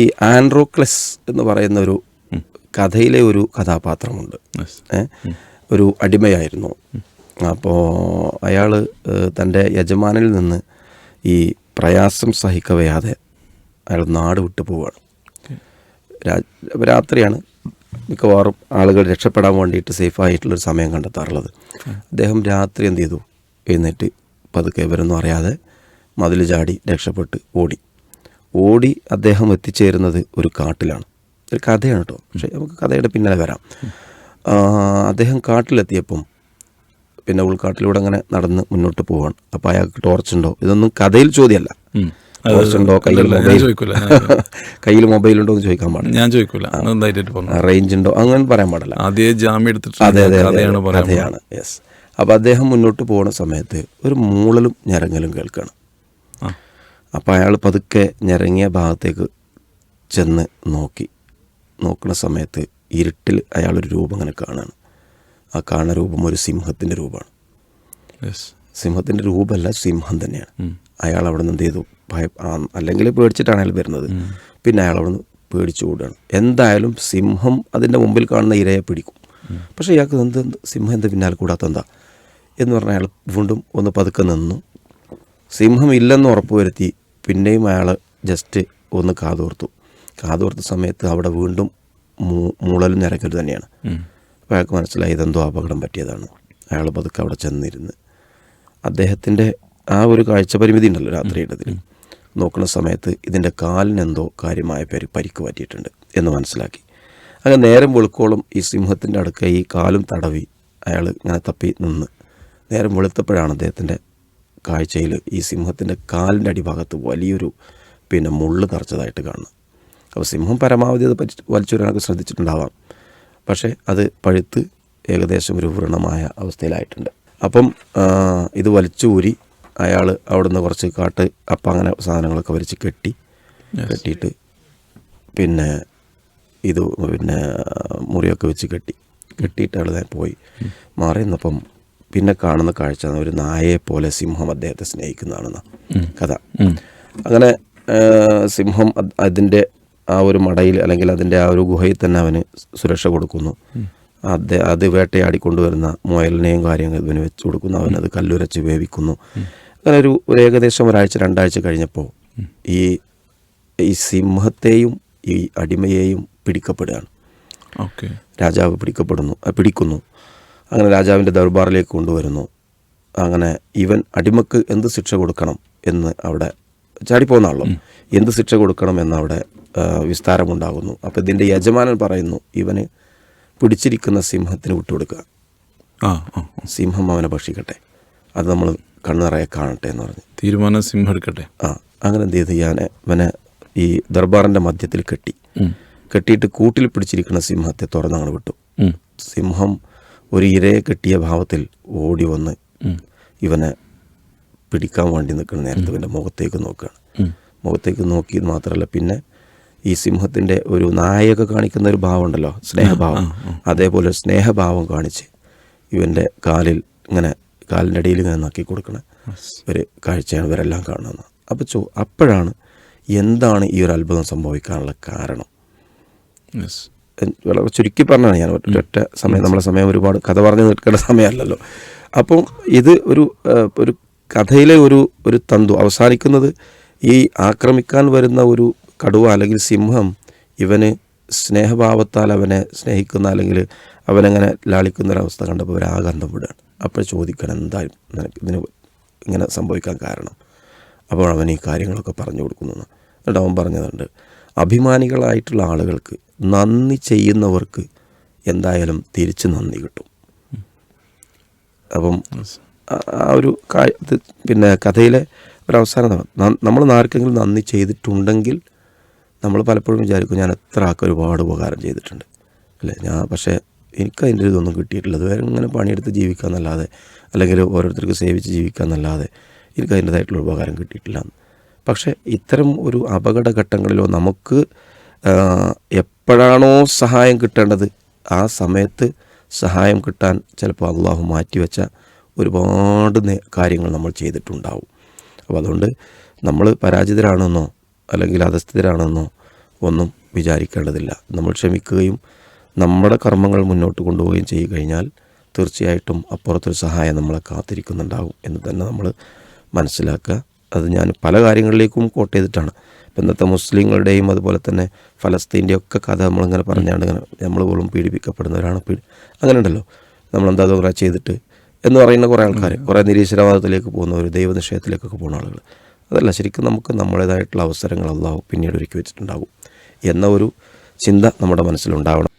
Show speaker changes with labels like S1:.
S1: ഈ ആൻഡ്രോക്ലസ് എന്ന് പറയുന്ന ഒരു കഥയിലെ ഒരു കഥാപാത്രമുണ്ട്. ഒരു അടിമയായിരുന്നു. അപ്പോൾ അയാൾ തന്റെ യജമാനിൽ നിന്ന് ഈ പ്രയാസം സഹിക്കവയാതെ അയാൾ നാട് വിട്ടു പോവുകയാണ് രാത്രിയാണ് മിക്കവാറും ആളുകൾ രക്ഷപ്പെടാൻ വേണ്ടിയിട്ട് സേഫായിട്ടുള്ളൊരു സമയം കണ്ടെത്താറുള്ളത്. അദ്ദേഹം രാത്രി എന്ത് ചെയ്തു? എഴുന്നേറ്റ് പതുക്കെ ഇവരൊന്നും അറിയാതെ മതിൽ ചാടി രക്ഷപ്പെട്ട് ഓടി. ഓടി അദ്ദേഹം എത്തിച്ചേരുന്നത് ഒരു കാട്ടിലാണ്. ഒരു കഥയാണ് കേട്ടോ പക്ഷേ നമുക്ക് കഥയുടെ പിന്നാലെ വരാം. അദ്ദേഹം കാട്ടിലെത്തിയപ്പം പിന്നെ ഉൾക്കാട്ടിലൂടെ അങ്ങനെ നടന്ന് മുന്നോട്ട് പോവാണ്. അപ്പം അയാൾക്ക് ടോർച്ച് ഉണ്ടോ? ഇതൊന്നും കഥയിൽ ചോദ്യമല്ല.
S2: ടോർച്ച് ഉണ്ടോ?
S1: ടോർച്ചുണ്ടോ കയ്യിൽ
S2: അല്ലല്ല, കയ്യിൽ
S1: മൊബൈൽ ഉണ്ടോ എന്ന് ചോദിക്കാൻ പാടില്ല.
S2: ഞാൻ ചോദിക്കില്ല
S1: റേഞ്ച് ഉണ്ടോ? അങ്ങനെ പറയാൻ പാടില്ല.
S2: അതേ ജാമ്യം എടുത്തിട്ട്
S1: അതെ അതെ അതെ
S2: കഥയാണ്
S1: യെസ് അപ്പോൾ അദ്ദേഹം മുന്നോട്ട് പോകുന്ന സമയത്ത് ഒരു മൂളലും ഞരങ്ങലും കേൾക്കണം.
S2: ആ.
S1: അപ്പോൾ അയാൾ പതുക്കെ ഞരങ്ങിയ ഭാഗത്തേക്ക് ചെന്ന് നോക്കി. നോക്കുന്ന സമയത്ത് ഇരുട്ടിൽ അയാളൊരു രൂപം അങ്ങനെ കാണുകയാണ് ആ കാണുന്ന രൂപം ഒരു സിംഹത്തിന്റെ രൂപമാണ്. സിംഹത്തിന്റെ രൂപമല്ല സിംഹം തന്നെയാണ്. അയാൾ അവിടെ നിന്ന് എന്ത് ചെയ്തു? ഭയ അല്ലെങ്കിൽ പേടിച്ചിട്ടാണ് അയാൾ വരുന്നത്. പിന്നെ അയാൾ അവിടെ നിന്ന് പേടിച്ചു കൂടുകയാണ് എന്തായാലും സിംഹം അതിന്റെ മുമ്പിൽ കാണുന്ന ഇരയെ പിടിക്കും. പക്ഷേ ഇയാൾക്ക് എന്ത് സിംഹം എന്ത് പിന്നാലെ കൂടാത്ത എന്താ? എന്ന് പറഞ്ഞാൽ അയാൾ വീണ്ടും ഒന്ന് പതുക്കെ നിന്നു. സിംഹം ഇല്ലെന്ന് ഉറപ്പുവരുത്തി പിന്നെയും അയാൾ ജസ്റ്റ് ഒന്ന് കാതോർത്തു. കാതോർത്ത സമയത്ത് അവിടെ വീണ്ടും മൂ- മൂളലും നിരക്കൽ തന്നെയാണ്. അപ്പോൾ അയാൾക്ക് മനസ്സിലായി ഇതെന്തോ അപകടം പറ്റിയതാണ്. അയാൾ പതുക്കെ അവിടെ ചെന്നിരുന്ന്. അദ്ദേഹത്തിന്റെ ആ ഒരു കാഴ്ച പരിമിതി ഉണ്ടല്ലോ രാത്രിയുടേതിൽ നോക്കുന്ന സമയത്ത് ഇതിന്റെ കാലിനെന്തോ കാര്യമായ പേര് പരിക്ക് പറ്റിയിട്ടുണ്ട് എന്ന് മനസ്സിലാക്കി. അങ്ങനെ നേരം വെളുക്കോളം ഈ സിംഹത്തിന്റെ അടുക്ക ഈ കാലും തടവി അയാൾ ഇങ്ങനെ തപ്പി നിന്ന്. നേരം വെളുത്തപ്പോഴാണ് അദ്ദേഹത്തിന്റെ കാഴ്ചയിൽ ഈ സിംഹത്തിന്റെ കാലിന്റെ അടിഭാഗത്ത് വലിയൊരു പിന്നെ മുള്ള് നിറച്ചതായിട്ട് കാണുന്നു അപ്പോൾ സിംഹം പരമാവധി അത് പറ്റി വലിച്ചൊരാൾക്ക് ശ്രദ്ധിച്ചിട്ടുണ്ടാവാം. പക്ഷേ അത് പഴുത്ത് ഏകദേശം ഒരു വ്രണമായ അവസ്ഥയിലായിട്ടുണ്ട്. അപ്പം ഇത് വലിച്ചൂരി അയാൾ അവിടുന്ന് കുറച്ച് കാട്ട് അപ്പം അങ്ങനെ സാധനങ്ങളൊക്കെ വലിച്ച് കെട്ടി കെട്ടിയിട്ട് പിന്നെ ഇത് പിന്നെ മുറിയൊക്കെ വെച്ച് കെട്ടി കെട്ടിയിട്ട് അയാൾ പോയി മാറി നിന്നപ്പം പിന്നെ കാണുന്ന കാഴ്ച ഒരു നായയെ പോലെ സിംഹം അദ്ദേഹത്തെ സ്നേഹിക്കുന്നതാണെന്ന കഥ. അങ്ങനെ സിംഹം അത് അതിന്റെ ആ ഒരു മടയിൽ അല്ലെങ്കിൽ അതിന്റെ ആ ഒരു ഗുഹയിൽ തന്നെ അവന് സുരക്ഷ കൊടുക്കുന്നു. അത് അത് വേട്ടയാടിക്കൊണ്ടുവരുന്ന മുയലിനെയും കാര്യങ്ങൾ ഇവന് വെച്ച് കൊടുക്കുന്നു. അവനത് കല്ലുരച്ച് വേവിക്കുന്നു. അങ്ങനെ ഒരു ഒരു ഏകദേശം ഒരാഴ്ച രണ്ടാഴ്ച കഴിഞ്ഞപ്പോൾ ഈ ഈ സിംഹത്തെയും ഈ അടിമയെയും പിടിക്കപ്പെടുകയാണ്.
S2: ഓക്കെ.
S1: രാജാവ് പിടിക്കപ്പെടുന്നു പിടിക്കുന്നു. അങ്ങനെ രാജാവിന്റെ ദർബാറിലേക്ക് കൊണ്ടുവരുന്നു. അങ്ങനെ ഇവൻ അടിമക്ക് എന്ത് ശിക്ഷ കൊടുക്കണം എന്ന് അവിടെ ചാടിപ്പോകുന്നാണല്ലോ എന്ത് ശിക്ഷ കൊടുക്കണം എന്നവിടെ വിസ്താരമുണ്ടാകുന്നു. അപ്പോൾ ഇതിന്റെ യജമാനൻ പറയുന്നു ഇവന് പിടിച്ചിരിക്കുന്ന സിംഹത്തിന് വിട്ടുകൊടുക്കുക. സിംഹം അവനെ ഭക്ഷിക്കട്ടെ. അത് നമ്മൾ കണ്ണുനിറയെ കാണട്ടെ എന്ന് പറഞ്ഞു.
S2: തീരുമാനം സിംഹം എടുക്കട്ടെ.
S1: ആ അങ്ങനെ എന്ത് ചെയ്തു? ഞാൻ ഇവനെ ഈ ദർബാറിന്റെ മധ്യത്തിൽ കെട്ടി. കെട്ടിയിട്ട് കൂട്ടിൽ പിടിച്ചിരിക്കുന്ന സിംഹത്തെ തുറന്നങ്ങനെ വിട്ടു. സിംഹം ഒരു ഇരയെ കെട്ടിയ ഭാവത്തിൽ ഓടി വന്ന് ഇവനെ പിടിക്കാൻ വേണ്ടി നിൽക്കുന്ന നേരത്തെ ഇവന്റെ മുഖത്തേക്ക് നോക്കുകയാണ്. മുഖത്തേക്ക് നോക്കിയത് മാത്രമല്ല പിന്നെ ഈ സിംഹത്തിന്റെ ഒരു നായക കാണിക്കുന്ന ഒരു ഭാവം ഉണ്ടല്ലോ സ്നേഹഭാവം അതേപോലെ സ്നേഹഭാവം കാണിച്ച് ഇവന്റെ കാലിൽ ഇങ്ങനെ കാലിന്റെ അടിയിൽ ഇങ്ങനെ നക്കി കൊടുക്കണ. ഒരു കാഴ്ചയാണ് ഇവരെല്ലാം കാണുന്നത്. അപ്പോൾ ചോ അപ്പോഴാണ് എന്താണ് ഈ ഒരു അത്ഭുതം സംഭവിക്കാനുള്ള കാരണം? വളരെ ചുരുക്കി പറഞ്ഞാണ് ഞാൻ. ഒറ്റ സമയം നമ്മളെ സമയം ഒരുപാട് കഥ പറഞ്ഞു നിൽക്കേണ്ട സമയമല്ലല്ലോ. അപ്പോൾ ഇത് ഒരു ഒരു കഥയിലെ ഒരു ഒരു തന്തു അവസാനിക്കുന്നത് ഈ ആക്രമിക്കാൻ വരുന്ന ഒരു കടുവ അല്ലെങ്കിൽ സിംഹം ഇവന് സ്നേഹഭാവത്താൽ അവനെ സ്നേഹിക്കുന്ന അല്ലെങ്കിൽ അവനങ്ങനെ ലാളിക്കുന്ന ഒരവസ്ഥ കണ്ടപ്പോൾ അവരാഗന്ധം വിടുകയാണ് അപ്പോൾ ചോദിക്കണം എന്തായാലും നിനക്ക് ഇതിന് ഇങ്ങനെ സംഭവിക്കാൻ കാരണം? അപ്പോൾ അവൻ ഈ കാര്യങ്ങളൊക്കെ പറഞ്ഞു കൊടുക്കുന്നു എന്നിട്ട് അവൻ പറഞ്ഞതുണ്ട് അഭിമാനികളായിട്ടുള്ള ആളുകൾക്ക് നന്ദി ചെയ്യുന്നവർക്ക് എന്തായാലും തിരിച്ച് നന്ദി കിട്ടും. അപ്പം ആ- ഒരു പിന്നെ കഥയിലെ ഒരവസാനം നമ്മൾ ആർക്കെങ്കിലും നന്ദി ചെയ്തിട്ടുണ്ടെങ്കിൽ നമ്മൾ പലപ്പോഴും വിചാരിക്കും ഞാൻ എത്ര ആൾക്ക് ഒരുപാട് ഉപകാരം ചെയ്തിട്ടുണ്ട്. അല്ലേ? ഞാൻ പക്ഷേ എനിക്ക് അതിന്റെ ഇതൊന്നും കിട്ടിയിട്ടില്ല. അതുവരെ ഇങ്ങനെ പണിയെടുത്ത് ജീവിക്കാന്നല്ലാതെ അല്ലെങ്കിൽ ഓരോരുത്തർക്ക് സേവിച്ച് ജീവിക്കാന്നല്ലാതെ എനിക്ക് അതിന്റെതായിട്ടുള്ള ഉപകാരം കിട്ടിയിട്ടില്ല. പക്ഷേ ഇത്തരം ഒരു അപകടഘട്ടങ്ങളിലോ നമുക്ക് എപ്പോഴാണോ സഹായം കിട്ടേണ്ടത് ആ സമയത്ത് സഹായം കിട്ടാൻ ചിലപ്പോൾ അള്ളാഹു മാറ്റിവെച്ച ഒരുപാട് കാര്യങ്ങൾ നമ്മൾ ചെയ്തിട്ടുണ്ടാവും. അപ്പോൾ അതുകൊണ്ട് നമ്മൾ പരാജിതരാണെന്നോ അല്ലെങ്കിൽ അധസ്ഥിതരാണെന്നോ ഒന്നും വിചാരിക്കേണ്ടതില്ല. നമ്മൾ ക്ഷമിക്കുകയും നമ്മുടെ കർമ്മങ്ങൾ മുന്നോട്ട് കൊണ്ടുപോവുകയും ചെയ്തു കഴിഞ്ഞാൽ തീർച്ചയായിട്ടും അപ്പുറത്തൊരു സഹായം നമ്മളെ കാത്തിരിക്കുന്നുണ്ടാവും എന്ന് തന്നെ നമ്മൾ മനസ്സിലാക്കുക. അത് ഞാൻ പല കാര്യങ്ങളിലേക്കും കോട്ട് ചെയ്തിട്ടാണ്. ഇപ്പം ഇന്നത്തെ മുസ്ലിങ്ങളുടെയും അതുപോലെ തന്നെ ഫലസ്തീന്റെ ഒക്കെ കഥ നമ്മളിങ്ങനെ പറഞ്ഞാണ് ഇങ്ങനെ നമ്മൾ പോലും പീഡിപ്പിക്കപ്പെടുന്നവരാണ് പീഡി അങ്ങനെ ഉണ്ടല്ലോ നമ്മളെന്താ കുറേ ചെയ്തിട്ട് എന്ന് പറയുന്ന കുറേ ആൾക്കാർ കുറേ നിരീശ്വരവാദത്തിലേക്ക് പോകുന്നവർ ദൈവനിഷയത്തിലേക്കൊക്കെ പോകുന്ന ആളുകൾ അതല്ല ശരിക്കും നമുക്ക് നമ്മുടേതായിട്ടുള്ള അവസരങ്ങൾ അള്ളാഹു പിന്നീട് ഒരുക്കി വെച്ചിട്ടുണ്ടാവും എന്ന ഒരു ചിന്ത നമ്മുടെ മനസ്സിലുണ്ടാവണം.